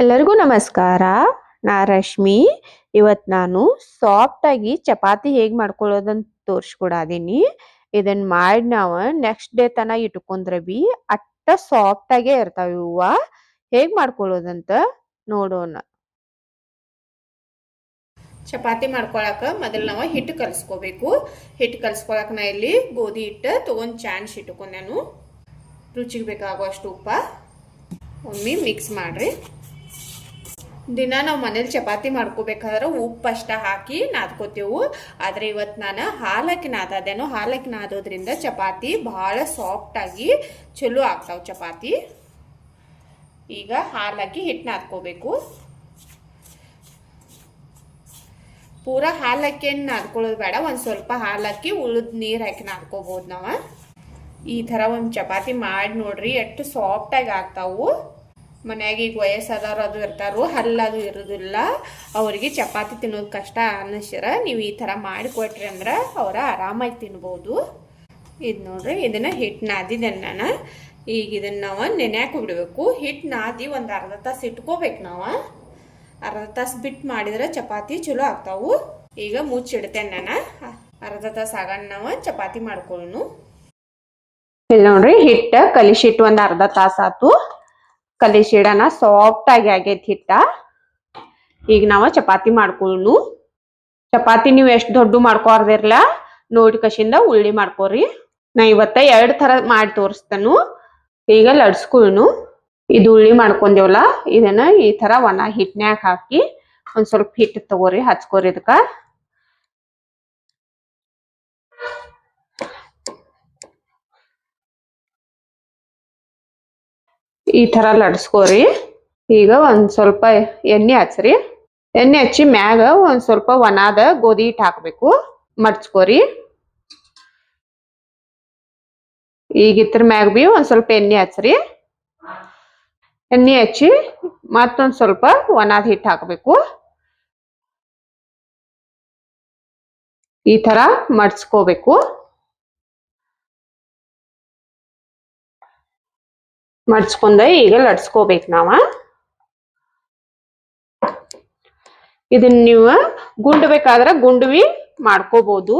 ಎಲ್ಲರಿಗೂ ನಮಸ್ಕಾರ. ನಾ ರಶ್ಮಿ. ಇವತ್ತು ನಾನು ಸಾಫ್ಟಾಗಿ ಚಪಾತಿ ಹೇಗೆ ಮಾಡ್ಕೊಳ್ಳೋದಂತ ತೋರಿಸ್ಕೊಡಾದೀನಿ. ಇದನ್ನ ಮಾಡಿ ನಾವು ನೆಕ್ಸ್ಟ್ ಡೇ ತನ ಇಟ್ಕೊಂಡ್ರೆ ಬಿ ಅಟ್ಟ ಸಾಫ್ಟಾಗೇ ಇರ್ತಾವೆ ಇವ ಹೇಗೆ ಮಾಡ್ಕೊಳ್ಳೋದಂತ ನೋಡೋಣ. ಚಪಾತಿ ಮಾಡ್ಕೊಳಕ ಮೊದಲು ನಾವು ಹಿಟ್ಟು ಕಲಿಸ್ಕೋಬೇಕು. ಹಿಟ್ಟು ಕಲಿಸ್ಕೊಳಕ ನಾ ಇಲ್ಲಿ ಗೋಧಿ ಹಿಟ್ಟು ತೊಗೊಂಡು ಚಾನ್ಸ್ ನಾನು. ರುಚಿಗೆ ಬೇಕಾಗುವಷ್ಟು ಉಪ್ಪ ಒಮ್ಮೆ ಮಿಕ್ಸ್ ಮಾಡ್ರಿ. ದಿನ ನಾವು ಮನೇಲಿ ಚಪಾತಿ ಮಾಡ್ಕೋಬೇಕಾದ್ರೆ ಉಪ್ಪು ಅಷ್ಟ ಹಾಕಿ ನಾದ್ಕೋತೇವು. ಆದರೆ ಇವತ್ತು ನಾನು ಹಾಲಕ್ಕೆ ನಾದಾದೇನು, ಹಾಲಕ್ಕೆ ನಾದೋದ್ರಿಂದ ಚಪಾತಿ ಭಾಳ ಸಾಫ್ಟಾಗಿ ಚಲೋ ಆಗ್ತಾವೆ ಚಪಾತಿ. ಈಗ ಹಾಲಾಕಿ ಹಿಟ್ಟು ನಾದ್ಕೋಬೇಕು. ಪೂರ ಹಾಲಕ್ಕಿ ಏನು ನಾದ್ಕೊಳ್ಳೋದು ಬೇಡ, ಒಂದು ಸ್ವಲ್ಪ ಹಾಲಕ್ಕಿ ಉಳಿದ ನೀರು ಹಾಕಿ ನಾದ್ಕೋಬೋದು ನಾವು. ಈ ಥರ ಒಂದು ಚಪಾತಿ ಮಾಡಿ ನೋಡ್ರಿ, ಎಷ್ಟು ಸಾಫ್ಟಾಗಿ ಆಗ್ತಾವು. ಮನ್ಯಾಗ ಈಗ ವಯಸ್ಸಾದವ್ರು ಅದು ಇರ್ತಾರೋ ಹಲ್ಲದು ಇರೋದಿಲ್ಲ. ಅವರಿಗೆ ಚಪಾತಿ ತಿನ್ನೋದು ಕಷ್ಟ ಅನ್ನಿಸ್ರ ನೀವು ಈ ಥರ ಮಾಡಿಕೊಟ್ರಿ ಅಂದ್ರೆ ಅವರ ಆರಾಮಾಗಿ ತಿನ್ಬೋದು. ಇದು ನೋಡ್ರಿ, ಇದನ್ನು ಹಿಟ್ಟು ನಾದಿದ್ದೇನೆ ನಾನು. ಈಗ ಇದನ್ನು ನಾವು ನೆನೆಯಾಕೆ ಬಿಡಬೇಕು ಹಿಟ್ಟು ನಾದಿ ಒಂದು ಅರ್ಧ ತಾಸು ಇಟ್ಕೋಬೇಕು ನಾವು. ಅರ್ಧ ತಾಸು ಬಿಟ್ಟು ಮಾಡಿದ್ರೆ ಚಪಾತಿ ಚಲೋ ಆಗ್ತಾವು. ಈಗ ಮುಚ್ಚಿಡ್ತೇನೆ ನಾನು. ಅರ್ಧ ತಾಸು ಆಗೋಣ ನಾವು ಚಪಾತಿ ಮಾಡ್ಕೊಳ್ಳೋಣ ಇಲ್ಲಿ ನೋಡ್ರಿ, ಹಿಟ್ಟು ಕಲಿಸಿಟ್ಟು ಒಂದು ಅರ್ಧ ತಾಸಾತು ಕಲಿಸಿಡನ ಸಾಫ್ಟ್ ಆಗಿ ಆಗೈತಿ ಹಿಟ್ಟ. ಈಗ ನಾವು ಚಪಾತಿ ಮಾಡ್ಕೊಳ್ಳು ಚಪಾತಿ ನೀವು ಎಷ್ಟು ದೊಡ್ಡ ಮಾಡ್ಕೋರ್ದಿರ್ಲ ನೋಡಿ ಕಸಿಂದ ಉಳ್ಳಿ ಮಾಡ್ಕೋರಿ. ನಾ ಇವತ್ತ ಎರಡ್ ತರ ಮಾಡಿ ತೋರಿಸ್ತಾನು. ಈಗ ಲಡ್ಸ್ಕೊಳ್ಳು ಇದು ಉಳ್ಳಿ ಮಾಡ್ಕೊಂದೇವಲ್ಲ ಇದನ್ನ ಈ ತರ ಒಣ ಹಿಟ್ನ್ಯಾಗ ಹಾಕಿ ಒಂದ್ ಸ್ವಲ್ಪ ಹಿಟ್ಟು ತಗೋರಿ, ಹಚ್ಕೋರಿ ಇದಕ್ಕ ಈ ಥರ ಲಡ್ಸ್ಕೋರಿ. ಈಗ ಒಂದು ಸ್ವಲ್ಪ ಎಣ್ಣೆ ಹಚ್ಚಿರಿ. ಎಣ್ಣೆ ಹಚ್ಚಿ ಮ್ಯಾಗ ಒಂದು ಸ್ವಲ್ಪ ಒಣಾದ ಗೋಧಿ ಹಿಟ್ಟು ಹಾಕಬೇಕು. ಮಡ್ಚ್ಕೋರಿ. ಈಗ ಇದ್ರ ಮ್ಯಾಗ ಬಿ ಒಂದು ಸ್ವಲ್ಪ ಎಣ್ಣೆ ಹಚ್ಚಿರಿ. ಎಣ್ಣೆ ಹಚ್ಚಿ ಮತ್ತೊಂದು ಸ್ವಲ್ಪ ಒಣಾದ ಹಿಟ್ಟು ಹಾಕಬೇಕು. ಈ ಥರ ಮಡ್ಚ್ಕೋಬೇಕು. ಮಡ್ಚ್ಕೊಂಡ ಈಗ ಲಟ್ಸ್ಕೋಬೇಕು ನಾವು. ಇದನ್ನ ನೀವು ಗುಂಡು ಬೇಕಾದ್ರೆ ಗುಂಡುವಿ ಮಾಡ್ಕೋಬಹುದು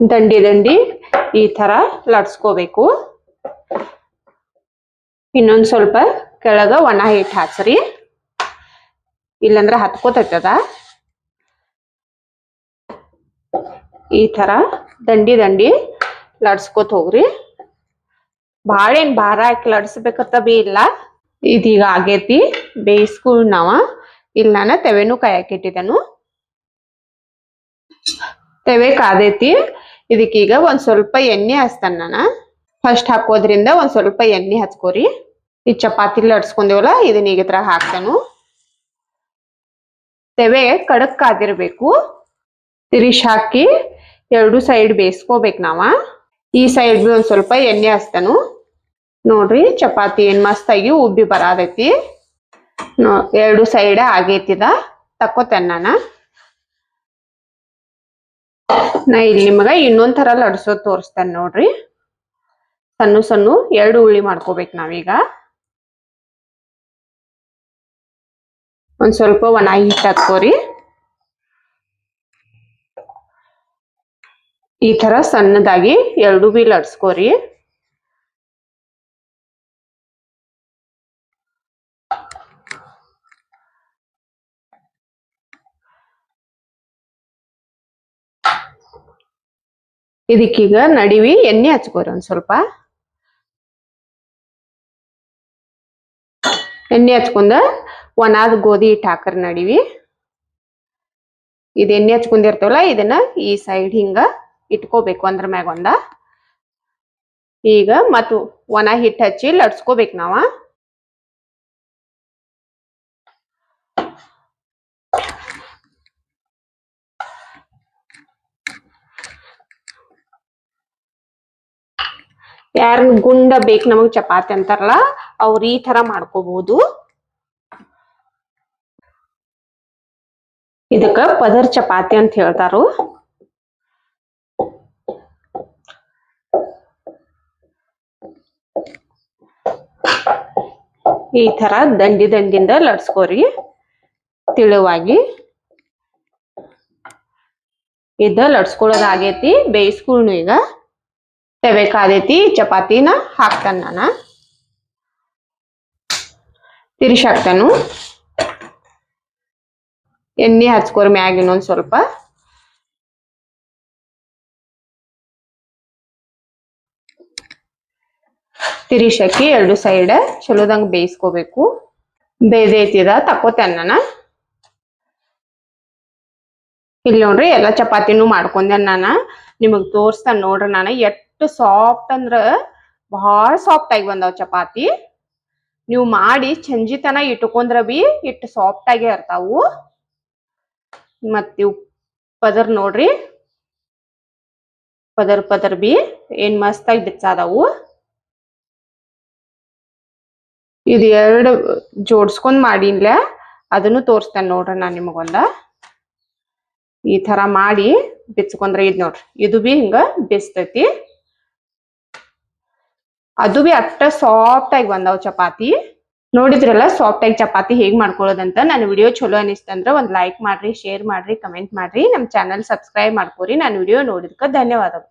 ದಂಡಿ ದಂಡಿ ಈ ತರ ಲಟ್ಸ್ಕೋಬೇಕು. ಇನ್ನೊಂದ್ ಸ್ವಲ್ಪ ಕೆಳಗ ಒಣ ಹಿಟ್ಟು ಹಾಕ್ಸ್ರಿ. ಇಲ್ಲಂದ್ರ ಹತ್ಕೋತೈತದ. ಈ ತರ ದಂಡಿ ದಂಡಿ ಲಡ್ಸ್ಕೋತ ಹೋಗ್ರಿ. ಭಾಳ ಏನ್ ಭಾರ ಹಾಕಿ ಬಿ ಇಲ್ಲ. ಇದೀಗ ಆಗೇತಿ ಬೇಯಿಸ್ಕೊಳ್ ನಾವ. ಇಲ್ಲಿ ನಾನು ತೆವೆನೂ ಕಾಯಕ್ ಇಟ್ಟಿದ್ದೆನು ತೆವೆ ಕಾದೈತಿ. ಇದಕ್ಕೀಗ ಒಂದ್ ಸ್ವಲ್ಪ ಎಣ್ಣೆ ಹಚ್ತಾನ ನಾನು. ಫಸ್ಟ್ ಹಾಕೋದ್ರಿಂದ ಒಂದ್ ಸ್ವಲ್ಪ ಎಣ್ಣೆ ಹಚ್ಕೋರಿ. ಈ ಚಪಾತಿ ಲಡ್ಸ್ಕೊಂಡೇವಲ್ಲ, ಇದನ್ನ ಈಗ ತರ ಹಾಕ್ತಾನು. ತೆವೆ ಕಡಕ್ ಕಾದಿರ್ಬೇಕು ತಿರಿಶ್ ಹಾಕಿ ಎರಡು ಸೈಡ್ ಬೇಯಿಸ್ಕೋಬೇಕು ನಾವ. ಈ ಸೈಡ್ ಒಂದ್ ಸ್ವಲ್ಪ ಎಣ್ಣೆ ಹಚ್ತಾನು. ನೋಡ್ರಿ ಚಪಾತಿ ಏನ್ ಮಸ್ತಾಗಿ ಉಬ್ಬಿ ಬರಾದೈತಿ ನೋ, ಎರಡು ಸೈಡ್ ಆಗೈತಿದ. ತಕ್ಕೋತೇನೆ ನಾನು. ನಾ ಇಲ್ಲಿ ನಿಮಗ ಇನ್ನೊಂದ್ ತರ ಲಡ್ಸೋದ್ ತೋರಿಸ್ತೇನೆ ನೋಡ್ರಿ. ಸಣ್ಣ ಸಣ್ಣ ಎರಡು ಉಳ್ಳಿ ಮಾಡ್ಕೋಬೇಕು ನಾವೀಗ. ಒಂದ್ ಸ್ವಲ್ಪ ಒಣ ಹಿಟ್ಟು ಹಾಕೋರಿ ಈ ತರ ಸಣ್ಣದಾಗಿ ಎರಡು ಬಿ ಲಡ್ಸ್ಕೋರಿ. ಇದಕ್ಕೀಗ ನಡಿವಿ ಎಣ್ಣೆ ಹಚ್ಕೋರಿ ಒಂದು ಸ್ವಲ್ಪ. ಎಣ್ಣೆ ಹಚ್ಕೊಂಡ ಒಣಾದ ಗೋಧಿ ಹಿಟ್ಟು ನಡಿವಿ. ಇದು ಎಣ್ಣೆ ಹಚ್ಕೊಂಡಿರ್ತೇವಲ್ಲ, ಇದನ್ನ ಈ ಸೈಡ್ ಹಿಂಗ ಇಟ್ಕೋಬೇಕು ಅಂದ್ರ ಮ್ಯಾಗ ಈಗ ಮತ್ತು ಒಣ ಹಿಟ್ಟು ಹಚ್ಚಿ ಲಡ್ಸ್ಕೋಬೇಕು ನಾವ. ಯಾರ ಗುಂಡ ಬೇಕು ನಮಗ್ ಚಪಾತಿ ಅಂತಾರಲ್ಲ, ಅವ್ರ ಈ ತರ ಮಾಡ್ಕೋಬಹುದು ಇದಕ್ಕ ಪದರ್ ಚಪಾತಿ ಅಂತ ಹೇಳ್ತಾರು. ಈ ತರ ದಂಡಿ ದಂಡಿಂದ ಲಡ್ಸ್ಕೋರಿ, ತಿಳುವಾಗಿ. ಇದ ಲಡ್ಸ್ಕೊಳ್ಳೋದಾಗೈತಿ ಬೇಯಿಸ್ಕೊಳ್ನು ಈಗ. ತವೆ ಕಾದೈತಿ ಚಪಾತಿನ ಹಾಕ್ತಾನೆ ನಾನು ತಿರ್ಸಿ ಹಾಕ್ತಾನು. ಎಣ್ಣೆ ಹಚ್ಕೋರಿ ಮ್ಯಾಗ ಇನ್ನೊಂದ್ ಸ್ವಲ್ಪ. ತಿರಿಶಕ್ಕಿ ಎರಡು ಸೈಡ್ ಚಲೋದಂಗ್ ಬೇಯಿಸ್ಕೋಬೇಕು. ಬೇಯ್ದೈತಿದ ತಕೋತೇನೆ ನಾನು ಇಲ್ಲಿ ನೋಡ್ರಿ ಎಲ್ಲಾ ಚಪಾತಿನೂ ಮಾಡ್ಕೊಂಡೆ ನಾನು ನಿಮಗ್ ತೋರಿಸ್ತಾನೆ ನೋಡ್ರಿ ನಾನು ಎಷ್ಟು ಸಾಫ್ಟ್ ಅಂದ್ರ ಬಹಳ ಸಾಫ್ಟ್ ಆಗಿ ಬಂದಾವ್ ಚಪಾತಿ. ನೀವು ಮಾಡಿ ಚಂಜಿತನ ಇಟ್ಕೊಂಡ್ರ ಬಿ ಇಟ್ಟು ಸಾಫ್ಟ್ ಆಗೇ ಇರ್ತಾವು. ಮತ್ ಇವು ಪದರ್ ನೋಡ್ರಿ. ಪದರ್ ಪದರ್ ಬಿ ಏನ್ ಮಸ್ತಾಗಿ ಬಿಚ್ಚಾದವು ಇದು ಎರಡು ಜೋಡ್ಸ್ಕೊಂಡ್ ಮಾಡಿನ್ಲೆ, ಅದನ್ನು ತೋರಿಸ್ತೇನೆ ನೋಡ್ರಿ ನಾನು ನಿಮಗೊಂದ. ಈ ತರ ಮಾಡಿ ಬಿಚ್ಕೊಂಡ್ರೆ ಇದ್ ನೋಡ್ರಿ. ಇದು ಬಿ ಹಿಂಗ ಬಿಸ್ತೈತಿ. ಅದು ಬಿ ಅಷ್ಟ ಸಾಫ್ಟ್ ಆಗಿ ಬಂದಾವ್ ಚಪಾತಿ. ನೋಡಿದ್ರಲ್ಲ ಸಾಫ್ಟ್ ಆಗಿ ಚಪಾತಿ ಹೇಗ್ ಮಾಡ್ಕೊಳ್ಳೋದಂತ ನನ್ನ ವಿಡಿಯೋ ಚಲೋ ಅನಿಸ್ತಂದ್ರ ಒಂದ್ ಲೈಕ್ ಮಾಡ್ರಿ ಶೇರ್ ಮಾಡ್ರಿ ಕಮೆಂಟ್ ಮಾಡ್ರಿ. ನಮ್ ಚಾನಲ್ ಸಬ್ಸ್ಕ್ರೈಬ್ ಮಾಡ್ಕೋರಿ, ನಾನು ವಿಡಿಯೋ ನೋಡಿದ್ಕ ಧನ್ಯವಾದಗಳು.